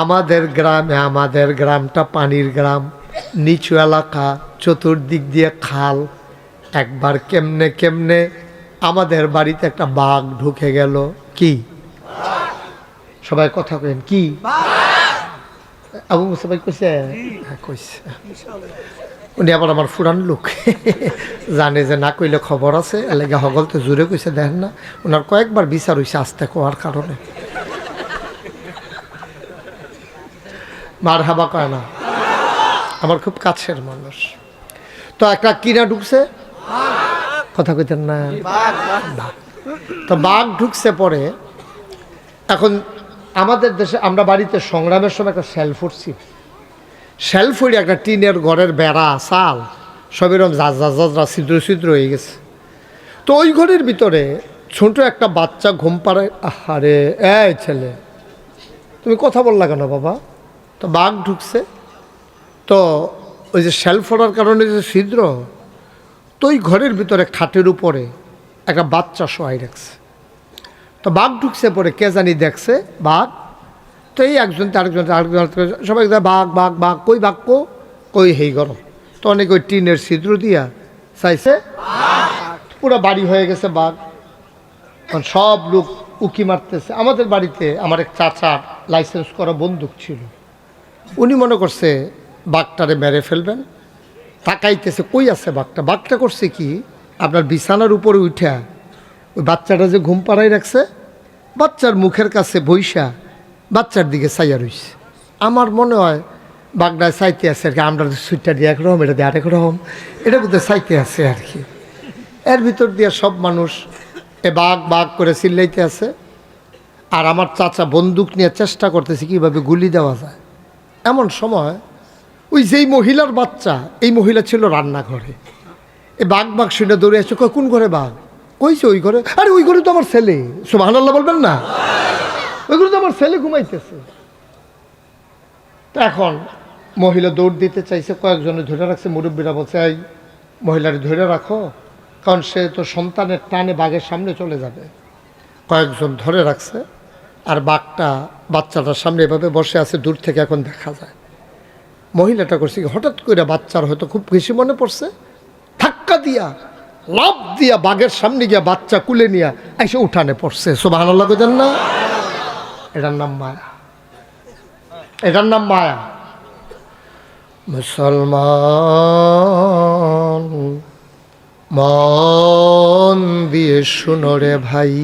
আমাদের গ্রামে, আমাদের গ্রামটা পানির গ্রাম, নিচু এলাকা, চতুর্দিক দিয়ে খাল। একবার কেমনে কেমনে আমাদের বাড়িতে একটা বাঘ ঢুকে গেল। কি? সবাই কথা কেন কি? আবু মুসাফাই কইছে? হ্যাঁ কইছে। উনি আবার আমার ফুরান লোক। জানে যে না কইলে খবর আছে এলাকা হগল তো জোরে কইছে, দেখেন না। ওনার কয়েকবার বিচার হইছে আস্তে কোয়ার কারণে। মার হাবা কয় না। আমার খুব কাছের মানুষ। তো একটা কিনা ঢুকছে? কথা কইতেন না। তো বাঘ ঢুকছে পরে। এখন আমাদের দেশে আমরা বাড়িতে সংগ্রামের সময় একটা সেল ফুটছি সেল ফুড়ি একটা টিনের ঘরের বেড়া, চাল, সব এরকম জাজরা জাজরা ছিদ্র ছিদ্র হয়ে গেছে। তো ওই ঘরের ভিতরে ছোট একটা বাচ্চা ঘুম পাড়ায়, আহারে, এই ছেলে, তুমি কথা বললা কেন বাবা? তো বাঘ ঢুকছে। তো ওই যে সেল ফোড়ার কারণে যে ছিদ্র, তো ওই ঘরের ভিতরে খাটের উপরে একটা বাচ্চা শোয়াই রাখছে। তো বাঘ ঢুকছে পরে কে জানি দেখছে, বাঘ। তো এই একজন আরেকজন আরেকজন সবাই বাঘ বাঘ বাঘ, কই বাঘ কই হেই গরম। তো অনেক ওই টিনের ছিদ্র দিয়া চাইছে। পুরো বাড়ি হয়ে গেছে বাঘ। এখন সব লোক উকি মারতেছে। আমাদের বাড়িতে আমার এক চাচার লাইসেন্স করা বন্দুক ছিল। উনি মনে করছে, বাঘটারে মেরে ফেলবেন। তাকাইতেছে, কই আছে বাঘটা? বাঘটা করছে কি, আপনার বিছানার উপরে উঠা, ওই বাচ্চাটা যে ঘুম পাড়াই রাখছে, বাচ্চার মুখের কাছে বৈশা বাচ্চার দিকে চাইয়া রইছে। আমার মনে হয় বাগদায় চাইতে আছে আর কি, আমরা সুইটটা দিয়ে একরকম এটা দিয়ে আরেক রকম, এটা বোধহয় চাইতে আছে আর কি। এর ভিতর দিয়ে সব মানুষ এ বাঘ বাঘ করে চিল্লাইতে আছে। আর আমার চাচা বন্দুক নিয়ে চেষ্টা করতেছে কীভাবে গুলি দেওয়া যায়। এমন সময় ওই যেই মহিলার বাচ্চা এই মহিলা ছিল রান্নাঘরে। এ বাঘ বাঘ শুনে দৌড়ে আসছে কয়, কোন ঘরে বাঘ? কইছে ওই ঘরে। আরে ওই ঘরে তো আমার ছেলে। সুবাহান আল্লাহ বলবেন না? ওই ঘরে তো আমার ছেলে ঘুমাইতেছে। তো এখন মহিলা দৌড় দিতে চাইছে কয়েকজনে ধরে রাখছে মুরব্বীরা বলছে এই মহিলার ধরে রাখো কারণ সে তো সন্তানের টানে বাঘের সামনে চলে যাবে। কয়েকজন ধরে রাখছে আর বাঘটা, বাচ্চাটার সামনে এভাবে বসে আছে, দূর থেকে এখন দেখা যায়। মহিলাটা করছে হঠাৎ করে বাচ্চার হয়তো খুব বেশি মনে পড়ছে, ধাক্কা দিয়া লাভ দিয়া বাঘের সামনে গিয়া বাচ্চা কুলে নিয়া এসে উঠানে পড়ছে। সোবাহ লাগেন না? এটার নাম মায়া। এটার নাম মায়া। মুসলমান, মন দিয়ে শুনো রে ভাই।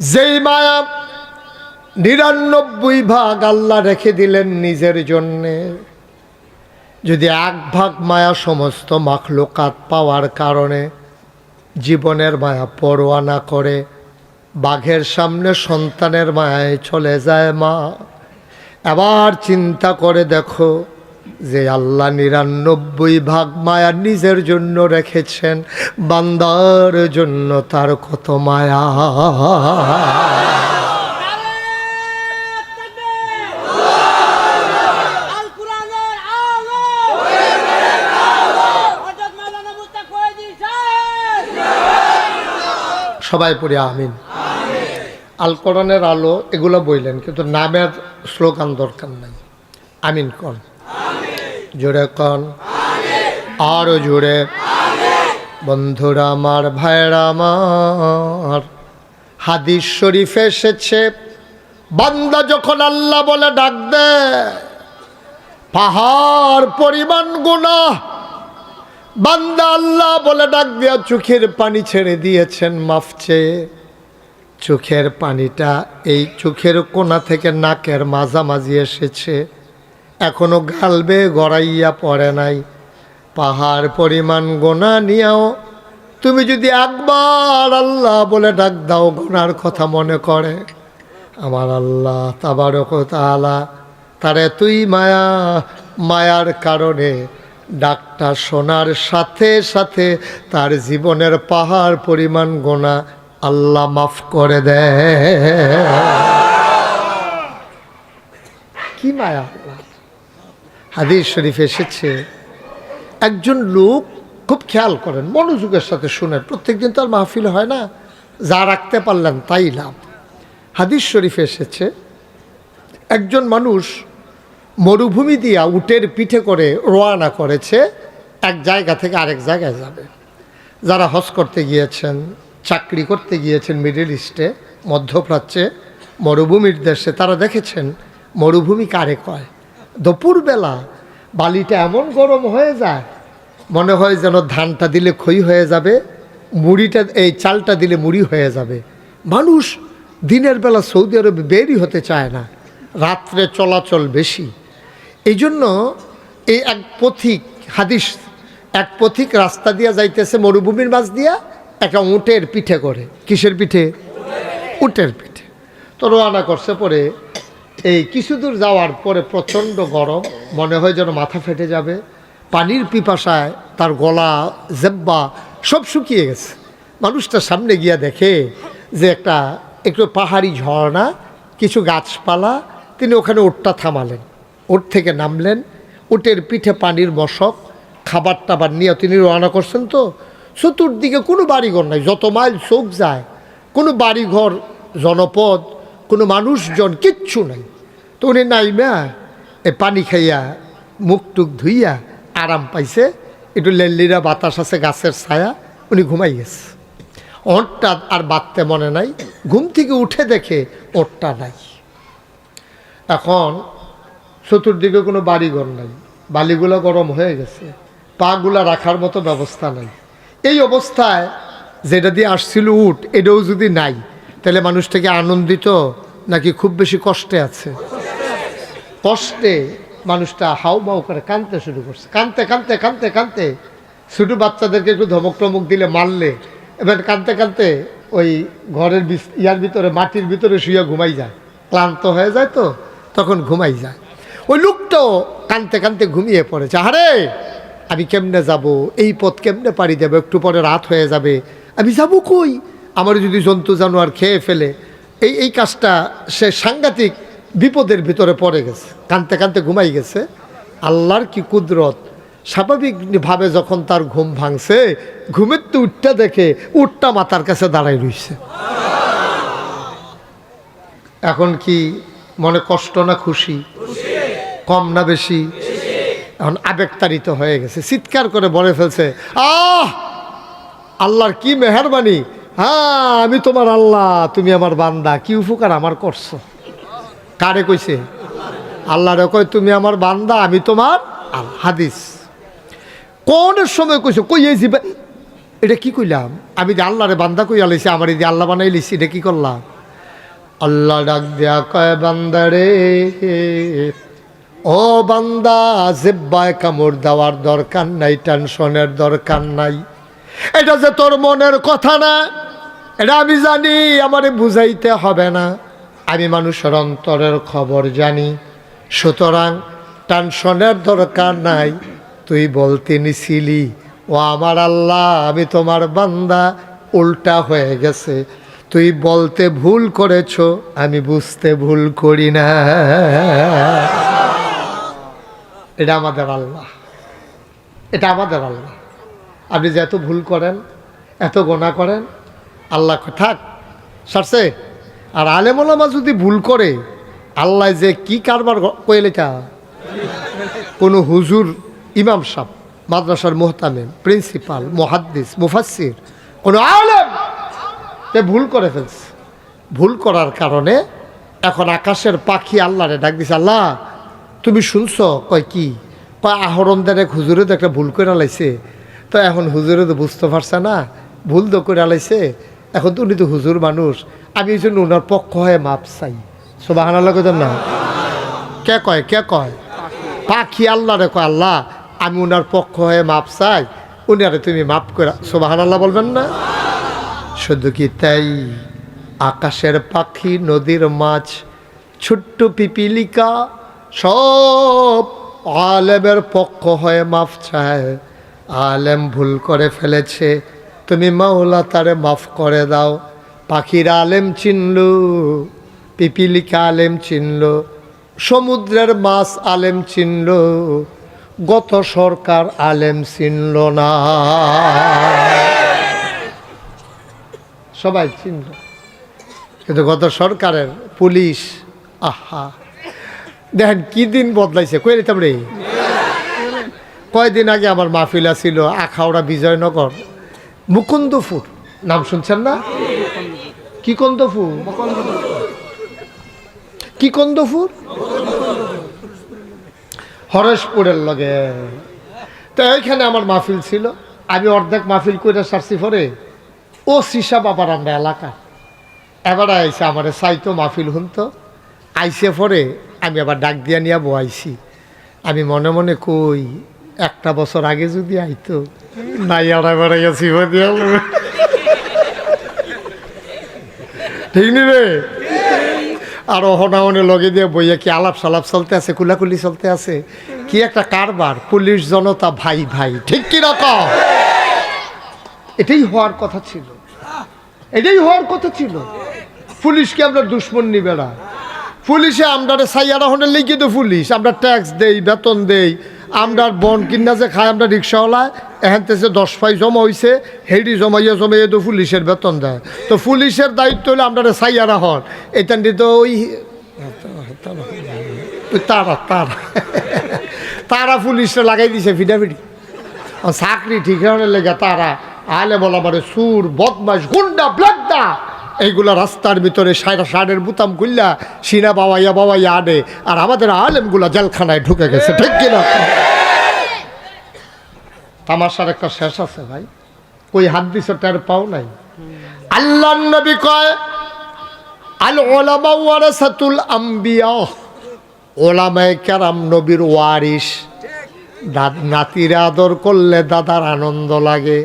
যেই মায়া নিরানব্বই ভাগ আল্লাহ রেখে দিলেন নিজের জন্যে, যদি এক ভাগ মায়া সমস্ত মাখলুকাত পাওয়ার কারণে জীবনের মায়া পরোয়া না করে, বাঘের সামনে সন্তানের মায়ায় চলে যায় মা, এবার চিন্তা করে দেখো যে আল্লাহ নিরানব্বই ভাগ মায়া নিজের জন্য রেখেছেন, বান্দার জন্য তার কত মায়া? সবাই পড়ি আমিন। আল কোরআনের আলো এগুলো বইলেন, কিন্তু নামের স্লোগান দরকার নাই। আমিন কন। জোরে কন। আরও জোরে বন্ধুরা আমার ভাইরা আমার হাদিস শরীফে এসেছে, বান্দা যখন আল্লাহ বলে ডাক দেয়, পাহাড় পরিমাণ গুণা বান্দা আল্লাহ বলে ডাক দিয়া চোখের পানি ছেড়ে দিয়েছেন, মাফ চেয়ে। চোখের পানিটা এই চোখের কোনা থেকে নাকের মাঝামাঝি এসেছে। এখনও গালবে, গড়াইয়া পড়ে নাই। পাহাড় পরিমাণ গোনা নিয়েও, তুমি যদি একবার আল্লাহ বলে ডাক দাও, গোনার কথা মনে করে। আমার আল্লাহ তাবারক তালা তার এতই মায়া, মায়ার কারণে ডাকটা শোনার সাথে সাথে তার জীবনের পাহাড় পরিমাণ গোনা আল্লাহ মাফ করে দেয়। কি মায়া আল্লাহ? হাদিস শরীফ এসেছে, একজন লোক খুব খেয়াল করেন, মনোযোগের সাথে শুনেন, প্রত্যেকদিন তো আর মাহফিল হয় না, যা রাখতে পারলেন তাই লাভ। হাদিস শরীফ এসেছে, একজন মানুষ মরুভূমি দিয়া উটের পিঠে করে রোয়ানা করেছে, এক জায়গা থেকে আরেক জায়গায় যাবে। যারা হজ করতে গিয়েছেন, চাকরি করতে গিয়েছেন মিডল ইস্টে, মধ্যপ্রাচ্যে, মরুভূমির দেশে, তারা দেখেছেন মরুভূমি কারে কয়। দুপুরবেলা বালিটা এমন গরম হয়ে যায়, মনে হয় যেন ধানটা দিলে খই হয়ে যাবে, মুড়িটা, এই চালটা দিলে মুড়ি হয়ে যাবে। মানুষ দিনের বেলা সৌদি আরবে বেরই হতে চায় না, রাত্রে চলাচল বেশি। এই জন্য এই এক পথিক, হাদিস, এক পথিক রাস্তা দিয়া যাইতেছে মরুভূমির মাছ দিয়া, একটা উটের পিঠে করে। কিসের পিঠে? উটের পিঠে। তো রোয়ানা করছে পরে এই কিছু দূর যাওয়ার পরে প্রচণ্ড গরম, মনে হয় যেন মাথা ফেটে যাবে, পানির পিপাসায় তার গলা, জেব্বা সব শুকিয়ে গেছে। মানুষটা সামনে গিয়া দেখে যে একটা একটু পাহাড়ি ঝর্ণা, কিছু গাছপালা, তিনি ওখানে উটটা থামালেন। ওট থেকে নামলেন উটের পিঠে পানির মশক, খাবার টাবার নিয়ে তিনি রওনা করছেন তো। চতুর্দিকে কোনো বাড়িঘর নাই, যত মাইল চোখ যায়, কোনো বাড়িঘর, জনপদ, কোনো মানুষজন, কিচ্ছু নাই। উনি নাইমা, এ পানি খাইয়া মুখ টুক ধুইয়া আরাম পাইছে, একটু লেল্লিরা বাতাস আছে গাছের ছায়া, উনি ঘুমাই গেছে। ওঁটটা আর বাঁধতে মনে নাই, ঘুম থেকে উঠে দেখে ওঁটটা নাই। এখন চতুর্দিকে কোনো বাড়িঘর নাই, বালিগুলো গরম হয়ে গেছে, পাগুলা রাখার মতো ব্যবস্থা নাই। এই অবস্থায় যেটা দিয়ে আসছিল উঠ এটাও যদি নাই, তাহলে মানুষটাকে আনন্দিত নাকি খুব বেশি কষ্টে আছে? কষ্টে মানুষটা হাউ মাউ করে কাঁদতে শুরু করছে। কাঁদতে কাঁদতে কাঁদতে কাঁদতে ছোটো বাচ্চাদেরকে একটু ধমক টমক দিলে মারলে, এবার কাঁদতে কাঁদতে ওই ঘরের ইয়ার ভিতরে, মাটির ভিতরে শুয়ে ঘুমাই যায়। ক্লান্ত হয়ে যায় তো, তখন ঘুমাই যায়। ওই লোকটাও কাঁদতে কাঁদতে ঘুমিয়ে পড়েছে। আরে আমি কেমনে যাব? এই পথ কেমনে পাড়ি দেবো? একটু পরে রাত হয়ে যাবে। আমি যাব কই? আমার যদি জন্তু জানোয়ার খেয়ে ফেলে। এই এই কাজটা সে সাংঘাতিক বিপদের ভিতরে পড়ে গেছে, কানতে কানতে ঘুমাই গেছে। আল্লাহর কি কুদরত? স্বাভাবিকভাবে যখন তার ঘুম ভাঙছে, ঘুমের তো উঠটা দেখে, উঠটা মাথার কাছে দাঁড়াই রইছে। এখন কি মনে কষ্ট না খুশি? কম না বেশি? এখন আবেগতাড়িত হয়ে গেছে, চিৎকার করে বলে ফেলছে, আহ! আল্লাহর কি মেহরবানি? হ্যাঁ আমি তোমার আল্লাহ, তুমি আমার বান্দা, কি উপকার আমার করছ? কারে কইছে? আল্লাহরে কয়, তুমি আমার বান্দা, আমি তোমার হাদিস। কোন সময় কইছো, কই এই এটা কি কইলাম? আমি যে আল্লাহরে বান্দা কইয়া লাইছি, আমার এই যে আল্লাহ বানাই লিছি এটা কি করলাম? আল্লাহ ডাক দেয়া কয় বান্দারে ও বান্দা, জেব্বায় কামড় দেওয়ার দরকার নাই, টেনশনের দরকার নাই। এটা যে তোর মনের কথা না, এটা আমি জানি, আমারে বুঝাইতে হবে না। আমি মানুষের অন্তরের খবর জানি। সুতরাং টেনশনের দরকার নাই, তুই বলতে নিছিলি, ও আমার আল্লাহ, আমি তোমার বান্দা, উল্টা হয়ে গেছে। তুই বলতে ভুল করেছ, আমি বুঝতে ভুল করি না। এটা আমাদের আল্লাহ। এটা আমাদের আল্লাহ। আপনি যে এত ভুল করেন, এত গোনা করেন, আল্লাহ থাক, সারছে। আর আলেমোলামা যদি ভুল করে, আল্লাহ যে কি কারবার কইলে তা কোনো হুজুর, ইমাম সাহ মাদ্রাসার মোহতামিম, প্রিন্সিপাল, মুহাদ্দিস মুফাসির কোনো আলেম সে ভুল করে ফেলছে। ভুল করার কারণে এখন আকাশের পাখি আল্লাহরে ডাক দিছে, আল্লাহ, তুমি শুনছ? কয়, কি? কয় আহরণদের এক হুজুরে তো একটা ভুল করে লাইছে। তো এখন হুজুরে তো বুঝতে পারছে না, ভুল তো করে লাইছে। এখন তো উনি তো হুজুর মানুষ। আমি এই জন্য ওনার পক্ষ হয়ে মাপ চাই। সোবাহান আল্লাহ না? কে কয় কে কয়? পাখি আল্লাহ রে কয়, আল্লাহ, আমি ওনার পক্ষ হয়ে মাপ চাই। উনারে তুমি মাপ করে সোবাহান আল্লাহ বলবেন না? শুধু কি তাই? আকাশের পাখি, নদীর মাছ, ছোট্ট পিপিলিকা, সব আলেমের পক্ষ হয়ে মাফ চায়। আলেম ভুল করে ফেলেছে তুমি মাওলা তারে মাফ করে দাও। পাখির আলেম চিনল, পিপিলিকা আলেম চিনল, সমুদ্রের মাছ আলেম চিনল, গত সরকার আলেম চিনল না। সবাই চিনল। কিন্তু গত সরকারের পুলিশ, আহা। দেখেন কি দিন বদলাইছে, কই নিতাম রে? কয়দিন আগে আমার মাহফিলা ছিল আখাউড়া বিজয়নগর। মুকুন্দপুর। নাম শুনছেন না? কি কন্দপুর? কি কন্দপুর? হরেশপুরের লগে। তো এইখানে আমার মাহফিল ছিল। আমি অর্ধেক মাহফিল করে সারছি পরে। ও সিসা বাবার আমরা এলাকা। এবার আইসে আমার সাইতো মাহফিল হুনতো। আইসে পরে আমি আবার ডাক দিয়া নিয়ে বয়াইছি। আমি মনে মনে কই একটা বছর আগে যদি আইতো, নাই আর এবার গেছি ঠিক নি রে? আর অহনাহনে লগে দিয়ে বইয়া কি আলাপ সালাপ চলতে আছে, কুলাকুলি চলতে আছে? কি একটা কারবার, পুলিশ জনতা ভাই ভাই, ঠিক কি রকম এটাই হওয়ার কথা ছিল। এটাই হওয়ার কথা ছিল। পুলিশকে আমরা দুশ্মন নিবে না পুলিশে আমরা সাইয়ারা হনে লিখে তো পুলিশ, আমরা ট্যাক্স দেই, বেতন দেই আমরা বন কিনা যে খাই আমরা রিক্সাওয়ালা এখান থেকে দশ পাই জমা হয়েছে হেডি জমাইয়া জমাইয়া তো পুলিশের বেতন দেয়। তো পুলিশের দায়িত্ব হলে আমরা সাইয়ারা হন। এটা তো ওই তারা তারা। তারা পুলিশে লাগাই দিছে ফিডাফিডি চাকরি ঠিকানের লেগে তারা, আলে বলা মানে সুর বদমাস গুন্ডা, ব্লাড্ডা। এইগুলা রাস্তার ভিতরে সাইরা সাইডের বুতাম খুললা, সিনা বাবাইয়া বাবাইয়া আনে। আর আমাদের আলেমগুলা জেলখানায় ঢুকে গেছে, ঠিক কিনা? তামাশার একটা শেষ আছে ভাই। কই হাত দিছ তার পাও নাই? আল্লাহ নবী কয়, আল ওলামা ওয়ারাসাতুল আম্বিয়া। ওলামায়ে কেরাম নবীর ওয়ারিস নাতিরে আদর করলে দাদার আনন্দ লাগে,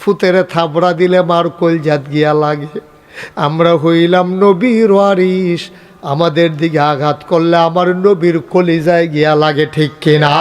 ফুতেরে থাবড়া দিলে মার কলজাত গিয়া লাগে। আমরা হইলাম নবীর ওয়ারিস আমাদের দিকে আঘাত করলে আমার নবীর কলিজায় গিয়া লাগে ঠিক কিনা?